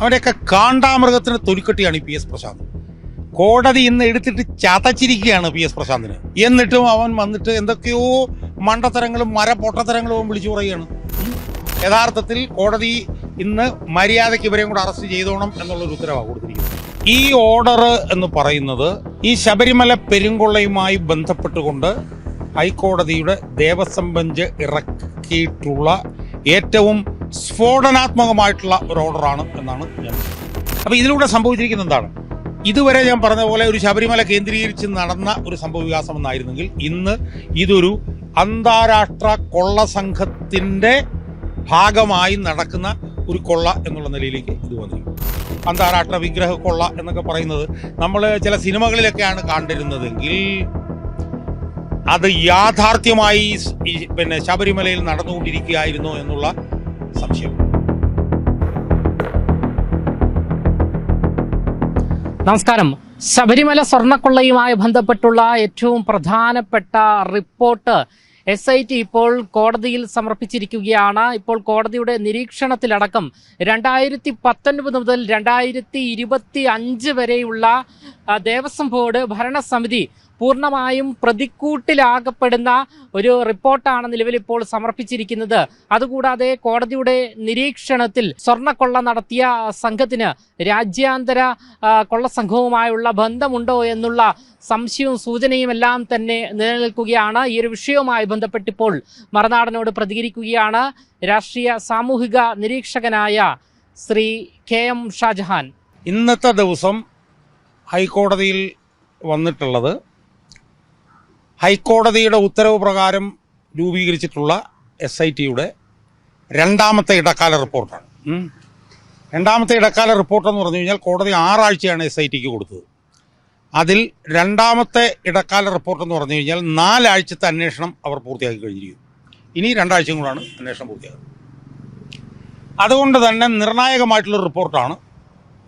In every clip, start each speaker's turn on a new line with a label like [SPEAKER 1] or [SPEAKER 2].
[SPEAKER 1] അവരെയൊക്കെ കാണ്ടാമൃഗത്തിന് തൊലിക്കെട്ടിയാണ് ഈ പി എസ് പ്രശാന്ത്. കോടതി ഇന്ന് എടുത്തിട്ട് ചതച്ചിരിക്കുകയാണ് പി എസ് പ്രശാന്തിന്. എന്നിട്ടും അവൻ വന്നിട്ട് എന്തൊക്കെയോ മണ്ടത്തരങ്ങളും മര പൊട്ടത്തരങ്ങളും വിളിച്ചു പറയുകയാണ്. യഥാർത്ഥത്തിൽ കോടതി ഇന്ന് മര്യാദയ്ക്ക് ഇവരെയും കൂടെ അറസ്റ്റ് ചെയ്തോണം എന്നുള്ളൊരു ഉത്തരവാണ് കൊടുത്തിരിക്കുന്നത്. ഈ ഓർഡർ എന്ന് പറയുന്നത് ഈ ശബരിമല പെരുങ്കൊള്ളയുമായി ബന്ധപ്പെട്ടുകൊണ്ട് ഹൈക്കോടതിയുടെ ദേവസ്വം ബെഞ്ച് ഇറക്കിയിട്ടുള്ള ഏറ്റവും സ്ഫോടനാത്മകമായിട്ടുള്ള ഒരു ഓർഡറാണ് എന്നാണ് ഞാൻ അപ്പോൾ ഇതിലൂടെ സംഭവിച്ചിരിക്കുന്നത് എന്താണ്? ഇതുവരെ ഞാൻ പറഞ്ഞ പോലെ ഒരു ശബരിമല കേന്ദ്രീകരിച്ച് നടന്ന ഒരു സംഭവ വികാസം എന്നായിരുന്നെങ്കിൽ ഇന്ന് ഇതൊരു അന്താരാഷ്ട്ര കൊള്ള സംഘത്തിന്റെ ഭാഗമായി നടക്കുന്ന ഒരു കൊള്ള എന്നുള്ള നിലയിലേക്ക് ഇത് വന്നിരിക്കും അന്താരാഷ്ട്ര വിഗ്രഹ കൊള്ള എന്നൊക്കെ പറയുന്നത് നമ്മൾ ചില സിനിമകളിലൊക്കെയാണ് കണ്ടിരുന്നതെങ്കിൽ അത് യാഥാർത്ഥ്യമായി പിന്നെ ശബരിമലയിൽ നടന്നുകൊണ്ടിരിക്കുകയായിരുന്നു എന്നുള്ള സംശയം.
[SPEAKER 2] നമസ്കാരം. ശബരിമല സ്വർണക്കൊള്ളയുമായി ബന്ധപ്പെട്ടുള്ള ഏറ്റവും പ്രധാനപ്പെട്ട റിപ്പോർട്ട് എസ് ഐ ടി ഇപ്പോൾ കോടതിയിൽ സമർപ്പിച്ചിരിക്കുകയാണ്. ഇപ്പോൾ കോടതിയുടെ നിരീക്ഷണത്തിലടക്കം രണ്ടായിരത്തി പത്തൊൻപത് മുതൽ രണ്ടായിരത്തി ഇരുപത്തി അഞ്ച് വരെയുള്ള ദേവസ്വം ബോർഡ് ഭരണസമിതി പൂർണമായും പ്രതിക്കൂട്ടിലാകപ്പെടുന്ന ഒരു റിപ്പോർട്ടാണ് നിലവിൽ ഇപ്പോൾ സമർപ്പിച്ചിരിക്കുന്നത്. അതുകൂടാതെ കോടതിയുടെ നിരീക്ഷണത്തിൽ സ്വർണക്കൊള്ള നടത്തിയ സംഘത്തിന് രാജ്യാന്തര കൊള്ളസംഘവുമായുള്ള ബന്ധമുണ്ടോ എന്നുള്ള സംശയവും സൂചനയും എല്ലാം തന്നെ നിലനിൽക്കുകയാണ്. ഈ ഒരു വിഷയവുമായി ബന്ധപ്പെട്ടിപ്പോൾ മറുനാടനോട് പ്രതികരിക്കുകയാണ് രാഷ്ട്രീയ സാമൂഹിക നിരീക്ഷകനായ ശ്രീ കെ എം ഷാജഹാൻ.
[SPEAKER 1] ഇന്നത്തെ ദിവസം ഹൈക്കോടതിയിൽ വന്നിട്ടുള്ളത് ഹൈക്കോടതിയുടെ ഉത്തരവ് പ്രകാരം രൂപീകരിച്ചിട്ടുള്ള എസ് ഐ ടിയുടെ രണ്ടാമത്തെ ഇടക്കാല റിപ്പോർട്ടാണ്. രണ്ടാമത്തെ ഇടക്കാല റിപ്പോർട്ടെന്ന് പറഞ്ഞു കഴിഞ്ഞാൽ കോടതി ആറാഴ്ചയാണ് എസ് ഐ ടിക്ക് കൊടുത്തത്. അതിൽ രണ്ടാമത്തെ ഇടക്കാല റിപ്പോർട്ടെന്ന് പറഞ്ഞു കഴിഞ്ഞാൽ നാലാഴ്ചത്തെ അന്വേഷണം അവർ പൂർത്തിയാക്കി കഴിഞ്ഞിരിക്കും ഇനി രണ്ടാഴ്ചയും കൂടാണ് അന്വേഷണം പൂർത്തിയാക്കുന്നത് അതുകൊണ്ട് തന്നെ നിർണായകമായിട്ടുള്ള റിപ്പോർട്ടാണ്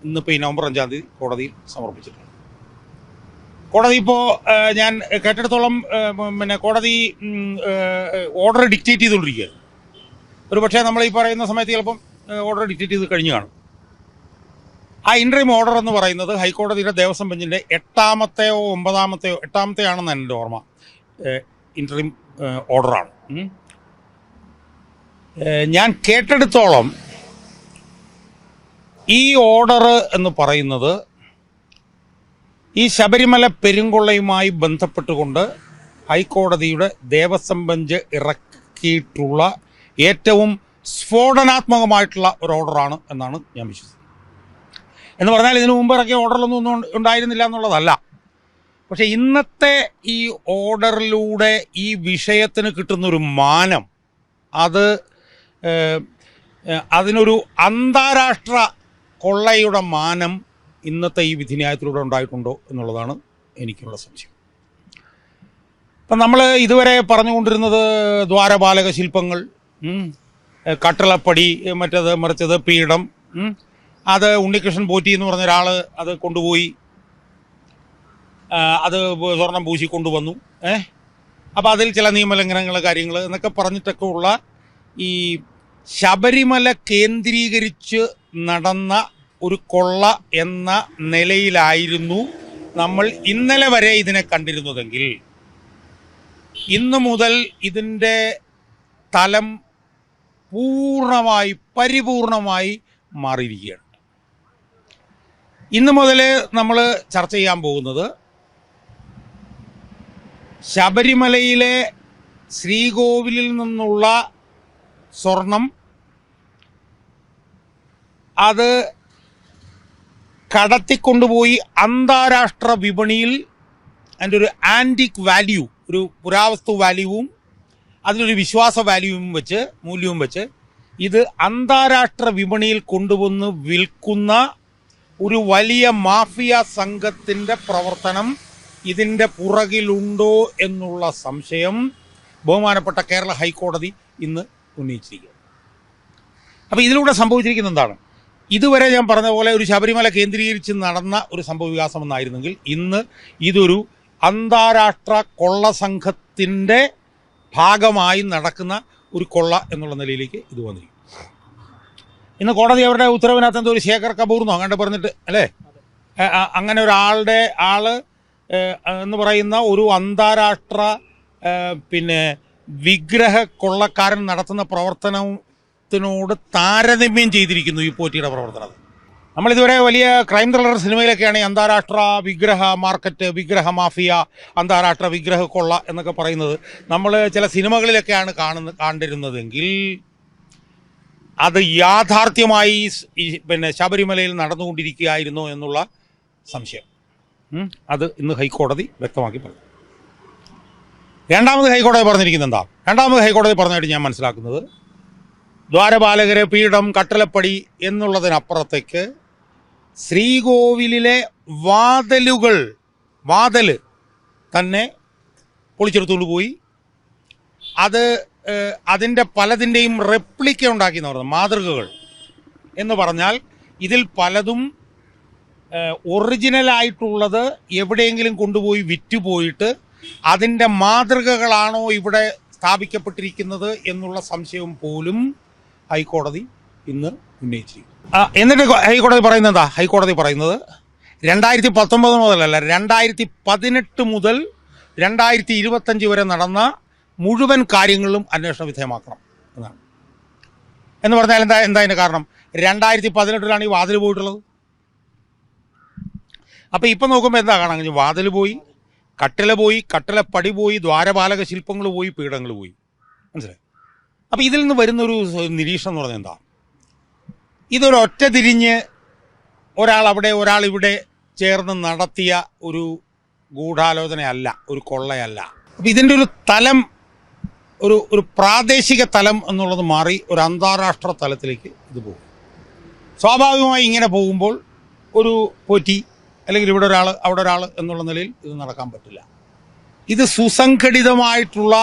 [SPEAKER 1] ഇന്നിപ്പോൾ ഈ നവംബർ അഞ്ചാം തീയതി കോടതിയിൽ സമർപ്പിച്ചിട്ടുള്ളത്. കോടതി ഇപ്പോൾ ഞാൻ കേട്ടിടത്തോളം പിന്നെ കോടതി ഓർഡർ ഡിക്റ്റേറ്റ് ചെയ്തുകൊണ്ടിരിക്കുകയാണ് ഒരു പക്ഷേ നമ്മൾ ഈ പറയുന്ന സമയത്ത് ചിലപ്പം ഓർഡർ ഡിക്റ്റേറ്റ് ചെയ്ത് കഴിഞ്ഞു കാണും. ആ ഇൻട്രീം ഓർഡർ എന്ന് പറയുന്നത് ഹൈക്കോടതിയുടെ ദേവസ്വം ബെഞ്ചിന്റെ എട്ടാമത്തെയോ ഒമ്പതാമത്തെയോ എട്ടാമത്തെയാണെന്ന് എന്റെ ഓർമ്മ ഇൻട്രീം ഓർഡറാണ് ഞാൻ കേട്ടെടുത്തോളം ഈ ഓർഡർ എന്ന് പറയുന്നത് ഈ ശബരിമല പെരുങ്കൊള്ളയുമായി ബന്ധപ്പെട്ടുകൊണ്ട് ഹൈക്കോടതിയുടെ ദേവസ്വം ബെഞ്ച് ഇറക്കിയിട്ടുള്ള ഏറ്റവും സ്ഫോടനാത്മകമായിട്ടുള്ള ഒരു ഓർഡറാണ് എന്നാണ് ഞാൻ വിശ്വസിക്കുന്നത്. എന്ന് പറഞ്ഞാൽ ഇതിനു മുമ്പ് ഇറക്കിയ ഓർഡറിലൊന്നും ഒന്നും ഉണ്ടായിരുന്നില്ല എന്നുള്ളതല്ല. പക്ഷെ ഇന്നത്തെ ഈ ഓർഡറിലൂടെ ഈ വിഷയത്തിന് കിട്ടുന്നൊരു മാനം അത് അതിനൊരു അന്താരാഷ്ട്ര കൊള്ളയുടെ മാനം ഇന്നത്തെ ഈ വിധിന്യായത്തിലൂടെ ഉണ്ടായിട്ടുണ്ടോ എന്നുള്ളതാണ് എനിക്കുള്ള സംശയം. അപ്പം നമ്മൾ ഇതുവരെ പറഞ്ഞുകൊണ്ടിരുന്നത് ദ്വാരപാലക ശില്പങ്ങൾ കട്ടളപ്പടി മറ്റത് മറിച്ചത് പീഠം അത് ഉണ്ണികൃഷ്ണൻ പോറ്റി എന്ന് പറഞ്ഞ ഒരാൾ അത് കൊണ്ടുപോയി അത് സ്വർണം പൂശി കൊണ്ടുവന്നു ഏ? അപ്പോൾ അതിൽ ചില നിയമലംഘനങ്ങൾ കാര്യങ്ങൾ എന്നൊക്കെ പറഞ്ഞിട്ടൊക്കെ ഉള്ള ഈ ശബരിമല കേന്ദ്രീകരിച്ച് നടന്ന ഒരു കൊള്ള എന്ന നിലയിലായിരുന്നു നമ്മൾ ഇന്നലെ വരെ ഇതിനെ കണ്ടിരുന്നതെങ്കിൽ. ഇന്ന് മുതൽ ഇതിന്റെ തലം പൂർണമായി പരിപൂർണമായി മാറിയിരിക്കുകയാണ്. ഇന്ന് മുതൽ നമ്മൾ ചർച്ച ചെയ്യാൻ പോകുന്നത് ശബരിമലയിലെ ശ്രീകോവിലിൽ നിന്നുള്ള സ്വർണം. അത് കടത്തിക്കൊണ്ടുപോയി അന്താരാഷ്ട്ര വിപണിയിൽ അതിന്റെ ഒരു ആന്റിക് വാല്യൂ ഒരു പുരാവസ്തു വാല്യൂവും അതിലൊരു വിശ്വാസ വാല്യൂവും വെച്ച് മൂല്യവും വെച്ച് ഇത് അന്താരാഷ്ട്ര വിപണിയിൽ കൊണ്ടുവന്ന് വിൽക്കുന്ന ഒരു വലിയ മാഫിയ സംഘത്തിന്റെ പ്രവർത്തനം ഇതിന്റെ പുറകിലുണ്ടോ എന്നുള്ള സംശയം ബഹുമാനപ്പെട്ട കേരള ഹൈക്കോടതി ഇന്ന് ഉന്നയിച്ചിരിക്കുന്നു. അപ്പോൾ ഇതിലൂടെ സംഭവിച്ചിരിക്കുന്നത് എന്താണ്? ഇതുവരെ ഞാൻ പറഞ്ഞ പോലെ ഒരു ശബരിമല കേന്ദ്രീകരിച്ച് നടന്ന ഒരു സംഭവ വികാസം എന്നായിരുന്നെങ്കിൽ ഇന്ന് ഇതൊരു അന്താരാഷ്ട്ര കൊള്ള സംഘത്തിന്റെ ഭാഗമായി നടക്കുന്ന ഒരു കൊള്ള എന്നുള്ള നിലയിലേക്ക് ഇത് വന്നിരിക്കും. ഇന്ന് കോടതി അവരുടെ ഉത്തരവിനകത്ത് എന്തോ ഒരു ശേഖർ കപൂർന്നോ അങ്ങോട്ട് പറഞ്ഞിട്ട് അല്ലേ? അങ്ങനെ ഒരാളുടെ ആൾ എന്ന് പറയുന്ന ഒരു അന്താരാഷ്ട്ര പിന്നെ വിഗ്രഹ കൊള്ളക്കാരൻ നടത്തുന്ന പ്രവർത്തനത്തിനോട് താരതമ്യം ചെയ്തിരിക്കുന്നു ഈ പോറ്റിയുടെ പ്രവർത്തനം നമ്മളിതുവരെ വലിയ ക്രൈം ത്രില്ലർ സിനിമയിലൊക്കെയാണ് അന്താരാഷ്ട്ര വിഗ്രഹ മാർക്കറ്റ് വിഗ്രഹ മാഫിയ അന്താരാഷ്ട്ര വിഗ്രഹ കൊള്ള എന്നൊക്കെ പറയുന്നത്. നമ്മൾ ചില സിനിമകളിലൊക്കെയാണ് കാണുന്ന കണ്ടിരുന്നതെങ്കിൽ അത് യാഥാർത്ഥ്യമായി പിന്നെ ശബരിമലയിൽ നടന്നുകൊണ്ടിരിക്കുകയായിരുന്നു എന്നുള്ള സംശയം. അത് ഇന്ന് ഹൈക്കോടതി വ്യക്തമാക്കി പറഞ്ഞു. രണ്ടാമത് ഹൈക്കോടതി പറഞ്ഞിരിക്കുന്നത് എന്താ? രണ്ടാമത് ഹൈക്കോടതി പറഞ്ഞതായിട്ട് ഞാൻ മനസ്സിലാക്കുന്നത് ദ്വാരപാലകരെ പീഠം കട്ടലപ്പടി എന്നുള്ളതിനപ്പുറത്തേക്ക് ശ്രീകോവിലിലെ വാതലുകൾ വാതൽ തന്നെ പൊളിച്ചെടുത്തുകൊണ്ട് പോയി. അത് അതിന്റെ പലതിന്റെയും റെപ്ലിക്ക ഉണ്ടാക്കി എന്ന് പറയുന്നത് മാതൃകകൾ എന്ന് പറഞ്ഞാൽ ഇതിൽ പലതും ഒറിജിനലായിട്ടുള്ളത് എവിടെയെങ്കിലും കൊണ്ടുപോയി വിറ്റുപോയിട്ട് അതിന്റെ മാതൃകകളാണോ ഇവിടെ സ്ഥാപിക്കപ്പെട്ടിരിക്കുന്നത് എന്നുള്ള സംശയം പോലും ഹൈക്കോടതി ഇന്ന് ഉന്നയിച്ചിരിക്കും എന്നിട്ട് ഹൈക്കോടതി പറയുന്നത് എന്താ? ഹൈക്കോടതി പറയുന്നത് രണ്ടായിരത്തി പത്തൊമ്പത് മുതലല്ല രണ്ടായിരത്തി പതിനെട്ട് മുതൽ രണ്ടായിരത്തി ഇരുപത്തഞ്ച് വരെ നടന്ന മുഴുവൻ കാര്യങ്ങളിലും അന്വേഷണ വിധേയമാക്കണം എന്നാണ്. എന്ന് പറഞ്ഞാൽ എന്താ എന്താ അതിന്റെ കാരണം? രണ്ടായിരത്തി പതിനെട്ടിലാണ് ഈ വാതിൽ പോയിട്ടുള്ളത്. അപ്പോൾ ഇപ്പം നോക്കുമ്പോൾ എന്താ കാണാൻ കഴിഞ്ഞു വാതിൽ പോയി കട്ടില പോയി കട്ടില പടി പോയി ദ്വാരപാലക ശില്പങ്ങൾ പോയി പീഠങ്ങൾ പോയി. മനസ്സിലായി? അപ്പോൾ ഇതിൽ നിന്ന് വരുന്നൊരു നിരീക്ഷണം എന്ന് പറഞ്ഞാൽ എന്താ? ഇതൊരു ഒറ്റ തിരിഞ്ഞ് ഒരാൾ അവിടെ ഒരാൾ ഇവിടെ ചേർന്ന് നടത്തിയ ഒരു ഗൂഢാലോചനയല്ല ഒരു കൊള്ളയല്ല. അപ്പം ഇതിന്റെ ഒരു തലം ഒരു ഒരു പ്രാദേശിക തലം എന്നുള്ളത് മാറി ഒരു അന്താരാഷ്ട്ര തലത്തിലേക്ക് ഇത് പോകും. സ്വാഭാവികമായി ഇങ്ങനെ പോകുമ്പോൾ ഒരു പോറ്റി അല്ലെങ്കിൽ ഇവിടെ ഒരാൾ അവിടെ ഒരാൾ എന്നുള്ള നിലയിൽ ഇത് നടക്കാൻ പറ്റില്ല. ഇത് സുസംഘടിതമായിട്ടുള്ള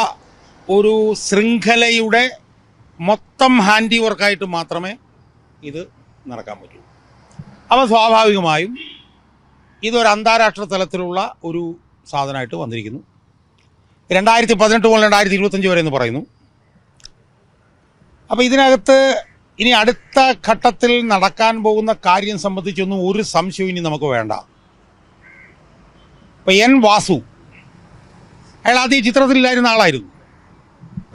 [SPEAKER 1] ഒരു ശൃംഖലയുടെ മൊത്തം ഹാൻഡി വർക്കായിട്ട് മാത്രമേ ഇത് നടക്കാൻ പറ്റൂ. അപ്പോൾ സ്വാഭാവികമായും ഇതൊരു അന്താരാഷ്ട്ര തലത്തിലുള്ള ഒരു സാധനമായിട്ട് വന്നിരിക്കുന്നു. രണ്ടായിരത്തി പതിനെട്ട് മുതൽ രണ്ടായിരത്തി ഇരുപത്തഞ്ച് വരെ എന്ന് പറയുന്നു. അപ്പോൾ ഇതിനകത്ത് ഇനി അടുത്ത ഘട്ടത്തിൽ നടക്കാൻ പോകുന്ന കാര്യം സംബന്ധിച്ചൊന്നും ഒരു സംശയം ഇനി നമുക്ക് വേണ്ട. അപ്പം എൻ വാസു അയാൾ ആദ്യം ചിത്രത്തിലില്ലായിരുന്ന ആളായിരുന്നു.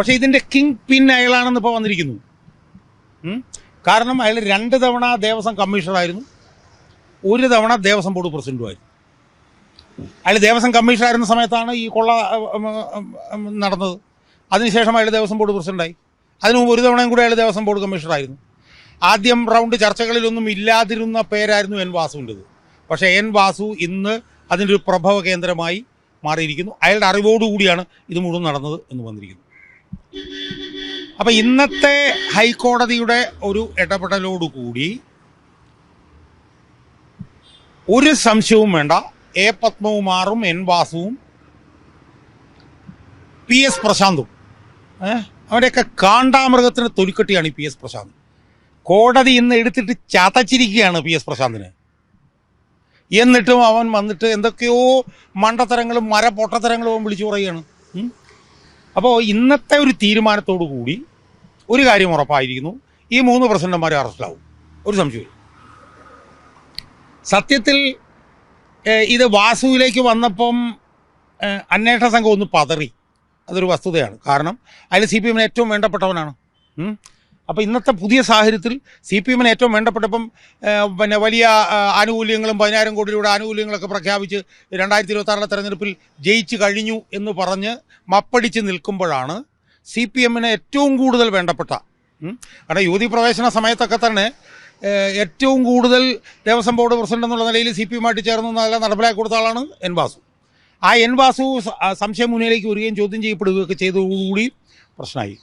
[SPEAKER 1] പക്ഷേ ഇതിന്റെ കിങ് പിൻ അയാളാണെന്ന് ഇപ്പോൾ വന്നിരിക്കുന്നു. കാരണം അയാൾ രണ്ട് തവണ ദേവസ്വം കമ്മീഷണറായിരുന്നു ഒരു തവണ ദേവസ്വം ബോർഡ് പ്രസിഡന്റുമായിരുന്നു അയാൾ ദേവസ്വം കമ്മീഷണറായിരുന്ന സമയത്താണ് ഈ കൊള്ള നടന്നത്. അതിനുശേഷം അയാൾ ദേവസ്വം ബോർഡ് പ്രസിഡന്റായി. അതിനു മുമ്പ് ഒരു തവണയും കൂടെ അയാൾ ദേവസ്വം ബോർഡ് കമ്മീഷണറായിരുന്നു ആദ്യം റൗണ്ട് ചർച്ചകളിലൊന്നും ഇല്ലാതിരുന്ന പേരായിരുന്നു എൻ വാസുവിന്റെത്. പക്ഷേ എൻ വാസു ഇന്ന് അതിന്റെ ഒരു പ്രഭവ കേന്ദ്രമായി മാറിയിരിക്കുന്നു. അയാളുടെ അറിവോടുകൂടിയാണ് ഇത് മുഴുവൻ നടന്നത് എന്ന് വന്നിരിക്കുന്നു. അപ്പം ഇന്നത്തെ ഹൈക്കോടതിയുടെ ഒരു ഇടപെടലോടുകൂടി ഒരു സംശയവും വേണ്ട. എ പത്മകുമാറും എൻ വാസുവും പി എസ് പ്രശാന്തും. അവരെയൊക്കെ കാണ്ടാമൃഗത്തിന് തൊലിക്കെട്ടിയാണ് ഈ പി എസ് പ്രശാന്ത്. കോടതി ഇന്ന് എടുത്തിട്ട് ചതച്ചിരിക്കുകയാണ് പി എസ് പ്രശാന്തിന്. എന്നിട്ടും അവൻ വന്നിട്ട് എന്തൊക്കെയോ മണ്ടത്തരങ്ങളും മര പൊട്ടത്തരങ്ങളും അവൻ വിളിച്ചു പറയുകയാണ്. അപ്പോൾ ഇന്നത്തെ ഒരു തീരുമാനത്തോടു കൂടി ഒരു കാര്യം ഉറപ്പായിരിക്കുന്നു. ഈ മൂന്ന് പ്രസിഡന്റുമാരും അറസ്റ്റിലാവും. ഒരു സംശയം സത്യത്തിൽ ഇത് വാസുവിലേക്ക് വന്നപ്പം അന്വേഷണ സംഘം ഒന്ന് പതറി. അതൊരു വസ്തുതയാണ്. കാരണം അതിൽ സി പി എമ്മിന് ഏറ്റവും വേണ്ടപ്പെട്ടവനാണ്. അപ്പോൾ ഇന്നത്തെ പുതിയ സാഹചര്യത്തിൽ സി പി എമ്മിന് ഏറ്റവും വേണ്ടപ്പെട്ടപ്പം പിന്നെ വലിയ ആനുകൂല്യങ്ങളും പതിനായിരം കോടി രൂപയുടെ ആനുകൂല്യങ്ങളൊക്കെ പ്രഖ്യാപിച്ച് രണ്ടായിരത്തി ഇരുപത്തി ആറിലെ തെരഞ്ഞെടുപ്പിൽ ജയിച്ചു കഴിഞ്ഞു എന്ന് പറഞ്ഞ് മപ്പടിച്ച് നിൽക്കുമ്പോഴാണ് സി പി എമ്മിന് ഏറ്റവും കൂടുതൽ വേണ്ടപ്പെട്ട. കാരണം യുവതി പ്രവേശന സമയത്തൊക്കെ തന്നെ ഏറ്റവും കൂടുതൽ ദേവസ്വം ബോർഡ് പ്രസിഡന്റ് എന്നുള്ള നിലയിൽ സി പി എമ്മായിട്ട് ചേർന്ന് നല്ല നടപ്പിലാക്കി കൊടുത്ത ആളാണ് എൻ വാസു ആ എൻ വാസു സംശയം മുന്നിലേക്ക് വരികയും ചോദ്യം ചെയ്യപ്പെടുകയൊക്കെ ചെയ്തതോടുകൂടി പ്രശ്നമായി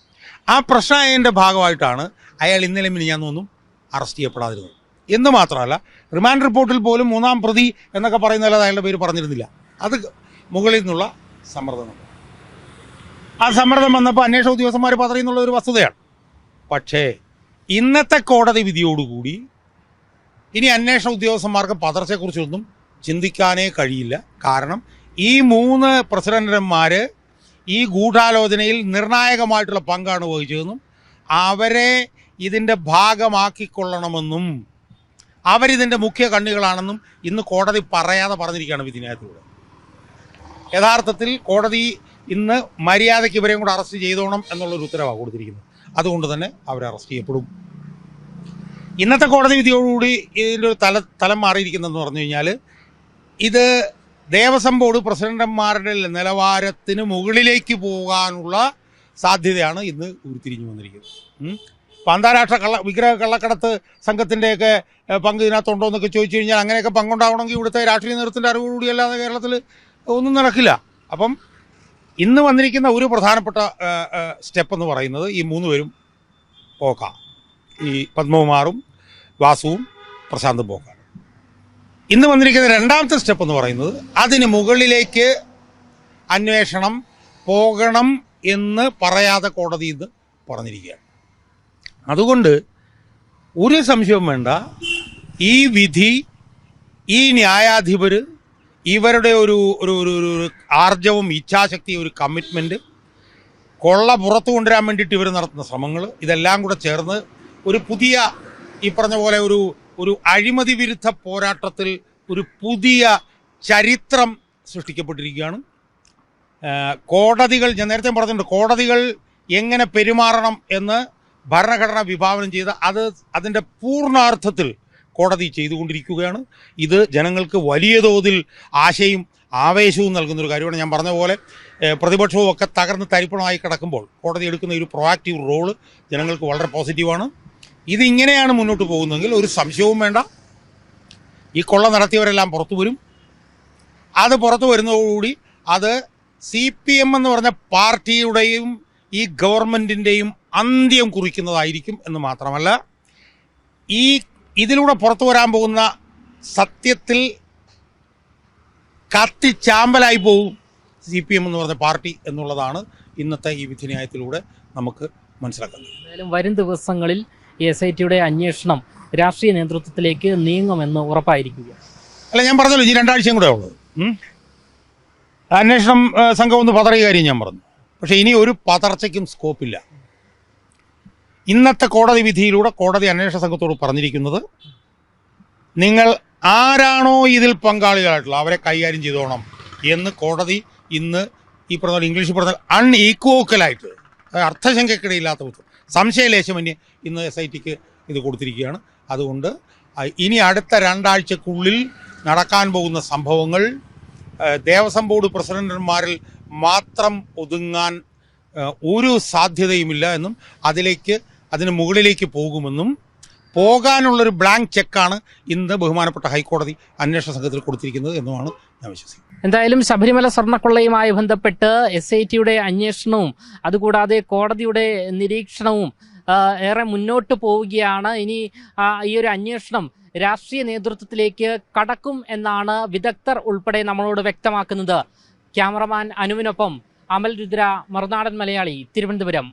[SPEAKER 1] ആ പ്രശ്നമായതിന്റെ ഭാഗമായിട്ടാണ് അയാൾ ഇന്നലെ മിനിഞ്ഞാന്നൊന്നും അറസ്റ്റ് ചെയ്യപ്പെടാതിരുന്നത്. എന്ന് മാത്രമല്ല റിമാൻഡ് റിപ്പോർട്ടിൽ പോലും മൂന്നാം പ്രതി എന്നൊക്കെ പറയുന്നതല്ലാതെ അയാളുടെ പേര് പറഞ്ഞിരുന്നില്ല. അത് മുകളിൽ നിന്നുള്ള സമ്മർദ്ദം ആ സമ്മർദ്ദം വന്നപ്പോൾ അന്വേഷണ ഉദ്യോഗസ്ഥന്മാർ പതറിയെന്നുള്ള ഒരു വസ്തുതയാണ്. പക്ഷേ ഇന്നത്തെ കോടതി വിധിയോടുകൂടി ഇനി അന്വേഷണ ഉദ്യോഗസ്ഥന്മാർക്ക് പതർച്ചയെക്കുറിച്ചൊന്നും ചിന്തിക്കാനേ കഴിയില്ല. കാരണം ഈ മൂന്ന് പ്രസിഡന്റന്മാർ ഈ ഗൂഢാലോചനയിൽ നിർണായകമായിട്ടുള്ള പങ്കാണ് വഹിച്ചതെന്നും അവരെ ഇതിന്റെ ഭാഗമാക്കിക്കൊള്ളണമെന്നും അവരിതിന്റെ മുഖ്യ കണ്ണികളാണെന്നും ഇന്ന് കോടതി പറയാതെ പറഞ്ഞിരിക്കുകയാണ് വിധിന്യായത്തിലൂടെ. യഥാർത്ഥത്തിൽ കോടതി ഇന്ന് മര്യാദയ്ക്ക് ഇവരെയും കൂടെ അറസ്റ്റ് ചെയ്തോണം എന്നുള്ളൊരു ഉത്തരവാണ് കൊടുത്തിരിക്കുന്നത്. അതുകൊണ്ട് തന്നെ അവരെ അറസ്റ്റ് ചെയ്യപ്പെടും. ഇന്നത്തെ കോടതി വിധിയോടുകൂടി ഇതിന്റെ ഒരു തല തലം മാറിയിരിക്കുന്നതെന്ന് പറഞ്ഞു കഴിഞ്ഞാൽ ഇത് ദേവസ്വം ബോർഡ് പ്രസിഡന്റന്മാരുടെ നിലവാരത്തിന് മുകളിലേക്ക് പോകാനുള്ള സാധ്യതയാണ് ഇന്ന് ഉരുത്തിരിഞ്ഞു വന്നിരിക്കുന്നത്. ഇപ്പം അന്താരാഷ്ട്ര കള്ള വിഗ്രഹ കള്ളക്കടത്ത് സംഘത്തിന്റെയൊക്കെ പങ്ക് ഇതിനകത്തുണ്ടോ എന്നൊക്കെ ചോദിച്ചു കഴിഞ്ഞാൽ അങ്ങനെയൊക്കെ പങ്കുണ്ടാവണമെങ്കിൽ ഇവിടുത്തെ രാഷ്ട്രീയ നേതൃത്വത്തിന്റെ അറിവോടുകൂടി അല്ലാതെ കേരളത്തിൽ ഒന്നും നടക്കില്ല. അപ്പം ഇന്ന് വന്നിരിക്കുന്ന ഒരു പ്രധാനപ്പെട്ട സ്റ്റെപ്പ് എന്ന് പറയുന്നത് ഈ മൂന്ന് പേരും പോക്കാം. ഈ പത്മകുമാറും വാസുവും പ്രശാന്തും പോക്കാണ് ഇന്ന് വന്നിരിക്കുന്ന രണ്ടാമത്തെ സ്റ്റെപ്പ് എന്ന് പറയുന്നത് അതിന് മുകളിലേക്ക് അന്വേഷണം പോകണം എന്ന് പറയാതെ കോടതി ഇത് പറഞ്ഞിരിക്കുകയാണ്. അതുകൊണ്ട് ഒരു സംശയവും വേണ്ട. ഈ വിധി ഈ ന്യായാധിപർ ഇവരുടെ ഒരു ഒരു ഒരു ആർജവും ഇച്ഛാശക്തി ഒരു കമ്മിറ്റ്മെന്റ് കൊള്ള പുറത്തു കൊണ്ടുവരാൻ വേണ്ടിയിട്ട് ഇവർ നടത്തുന്ന ശ്രമങ്ങൾ ഇതെല്ലാം കൂടെ ചേർന്ന് ഒരു പുതിയ ഈ പറഞ്ഞ പോലെ ഒരു ഒരു അഴിമതി വിരുദ്ധ പോരാട്ടത്തിൽ ഒരു പുതിയ ചരിത്രം സൃഷ്ടിക്കപ്പെട്ടിരിക്കുകയാണ്. കോടതികൾ ഞാൻ നേരത്തെ പറഞ്ഞിട്ടുണ്ട് കോടതികൾ എങ്ങനെ പെരുമാറണം എന്ന് ഭരണഘടന വിഭാവനം ചെയ്ത് അത് അതിന്റെ പൂർണാർത്ഥത്തിൽ കോടതി ചെയ്തുകൊണ്ടിരിക്കുകയാണ്. ഇത് ജനങ്ങൾക്ക് വലിയ തോതിൽ ആശയും ആവേശവും നൽകുന്നൊരു കാര്യമാണ് ഞാൻ പറഞ്ഞ പോലെ പ്രതിപക്ഷവും ഒക്കെ തകർന്ന് തരിപ്പണമായി കിടക്കുമ്പോൾ കോടതി എടുക്കുന്ന ഒരു പ്രൊവാക്റ്റീവ് റോൾ ജനങ്ങൾക്ക് വളരെ പോസിറ്റീവാണ് ഇതിങ്ങനെയാണ് മുന്നോട്ട് പോകുന്നതെങ്കിൽ ഒരു സംശയവും വേണ്ട. ഈ കൊള്ള നടത്തിയവരെല്ലാം പുറത്തു വരും. അത് പുറത്തു വരുന്നതോടുകൂടി അത് സി പി എം എന്ന് പറഞ്ഞ പാർട്ടിയുടെയും ഈ ഗവൺമെന്റിന്റെയും അന്ത്യം കുറിക്കുന്നതായിരിക്കും എന്ന് മാത്രമല്ല ഈ ഇതിലൂടെ പുറത്തു വരാൻ പോകുന്ന സത്യത്തിൽ കത്തിച്ചാമ്പലായി പോകും സി പി എം എന്ന് പറഞ്ഞ പാർട്ടി എന്നുള്ളതാണ് ഇന്നത്തെ ഈ വിധിന്യായത്തിലൂടെ നമുക്ക് മനസ്സിലാക്കുന്നത്.
[SPEAKER 2] വരും ദിവസങ്ങളിൽ എസ് ഐ ടിയുടെ അന്വേഷണം രാഷ്ട്രീയ നേതൃത്വത്തിലേക്ക് നീങ്ങുമെന്ന് ഉറപ്പായിരിക്കുക.
[SPEAKER 1] അല്ല ഞാൻ പറഞ്ഞല്ലോ ഈ രണ്ടാഴ്ചയും കൂടെ ഉള്ളത്. അന്വേഷണം സംഘം ഒന്ന് പതറിയ കാര്യം ഞാൻ പറഞ്ഞു. പക്ഷേ ഇനി ഒരു പതർച്ചയ്ക്കും സ്കോപ്പില്ല. ഇന്നത്തെ കോടതി വിധിയിലൂടെ കോടതി അന്വേഷണ സംഘത്തോട് പറഞ്ഞിരിക്കുന്നത് നിങ്ങൾ ആരാണോ ഇതിൽ പങ്കാളികളായിട്ടുള്ള അവരെ കൈകാര്യം ചെയ്തോണം എന്ന് കോടതി ഇന്ന് ഈ പറഞ്ഞ ഇംഗ്ലീഷിൽ പറഞ്ഞാൽ അൺഈക്വോക്കലായിട്ട് അർത്ഥശങ്കക്കിടയില്ലാത്ത വിധം സംശയലേശമന്യെ ഇന്ന് എസ് ഐ ടിക്ക് ഇത് കൊടുത്തിരിക്കുകയാണ്. അതുകൊണ്ട് ഇനി അടുത്ത രണ്ടാഴ്ചക്കുള്ളിൽ നടക്കാൻ പോകുന്ന സംഭവങ്ങൾ ദേവസ്വം ബോർഡ് പ്രസിഡന്റന്മാരിൽ മാത്രം ഒതുങ്ങാൻ ഒരു സാധ്യതയുമില്ല എന്നും അതിലേക്ക് അതിന് മുകളിലേക്ക് പോകുമെന്നും പോകാനുള്ളൊരു ബ്ലാങ്ക് ചെക്കാണ് ഇന്ന് ബഹുമാനപ്പെട്ട ഹൈക്കോടതി അന്വേഷണ സംഘത്തിൽ കൊടുത്തിരിക്കുന്നത് എന്നുമാണ്
[SPEAKER 2] എന്തായാലും ശബരിമല സ്വർണക്കൊള്ളയുമായി ബന്ധപ്പെട്ട് എസ് ഐ ടിയുടെ അന്വേഷണവും അതുകൂടാതെ കോടതിയുടെ നിരീക്ഷണവും ഏറെ മുന്നോട്ട് പോവുകയാണ്. ഇനി ഈ ഒരു അന്വേഷണം രാഷ്ട്രീയ നേതൃത്വത്തിലേക്ക് കടക്കും എന്നാണ് വിദഗ്ധർ ഉൾപ്പെടെ നമ്മളോട് വ്യക്തമാക്കുന്നത്. ക്യാമറമാൻ അനുവിനൊപ്പം അമൽ രുദ്ര മറുനാടൻ മലയാളി തിരുവനന്തപുരം.